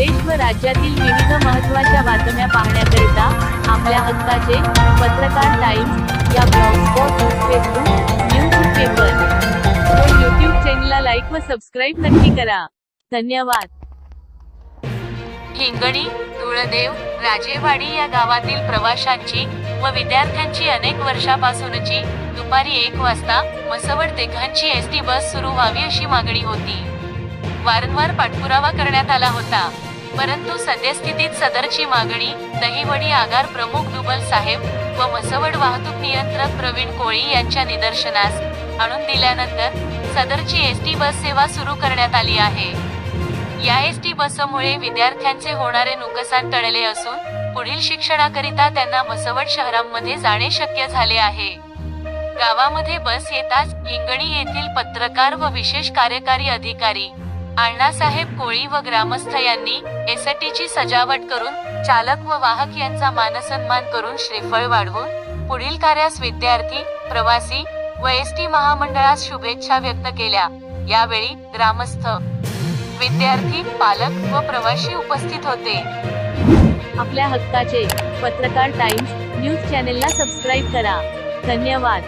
देश व राज्यातील विविध महत्त्वाच्या बातम्या पाहण्याकरिता आपल्या हक्काचे पत्रकार टाइम्स या ब्लॉगस्पॉट फेसबुक न्यूज पेपर. व यूट्यूब चॅनलला लाईक व सबस्क्राईब नक्की करा. धन्यवाद. हिंगणी धुळदेव राजेवाडी या गावातील प्रवाशांची व विद्यार्थ्यांची अनेक वर्षापासूनची दुपारी एक वाजता मसवड देघांची एस टी बस सुरू व्हावी अशी मागणी होती. वारंवार पाठपुरावा करण्यात आला होता. परंतु सद्यस्थितीत सदरची मागणी दहिवडी आगार प्रमुख दुबल साहेब व मसवड वाहतूक नियंत्रक प्रवीण कोळी यांच्या निदर्शनास आणून दिल्यानंतर सदरची एस टी बस सेवा सुरू करण्यात आली आहे. या एस टी बसमुळे विद्यार्थ्यांचे होणारे नुकसान टळले असून पुढील शिक्षणाकरिता त्यांना मसवड शहरांमध्ये जाणे शक्य झाले आहे. गावामध्ये बस येताच हिंगणी येथील पत्रकार व विशेष कार्यकारी अधिकारी अण्णासाहेब कोळी व ग्रामस्थ यांनी एसटीची सजावट करून चालक व वाहक यांचा मानसन्मान करून श्रीफळ वाढवून पुढील कार्यास विद्यार्थी प्रवासी व एस टी महामंडळास शुभेच्छा व्यक्त केल्या. यावेळी ग्रामस्थ विद्यार्थी पालक व प्रवासी उपस्थित होते. आपल्या हक्काचे पत्रकार टाइम्स न्यूज चॅनेलला सबस्क्राईब करा. धन्यवाद.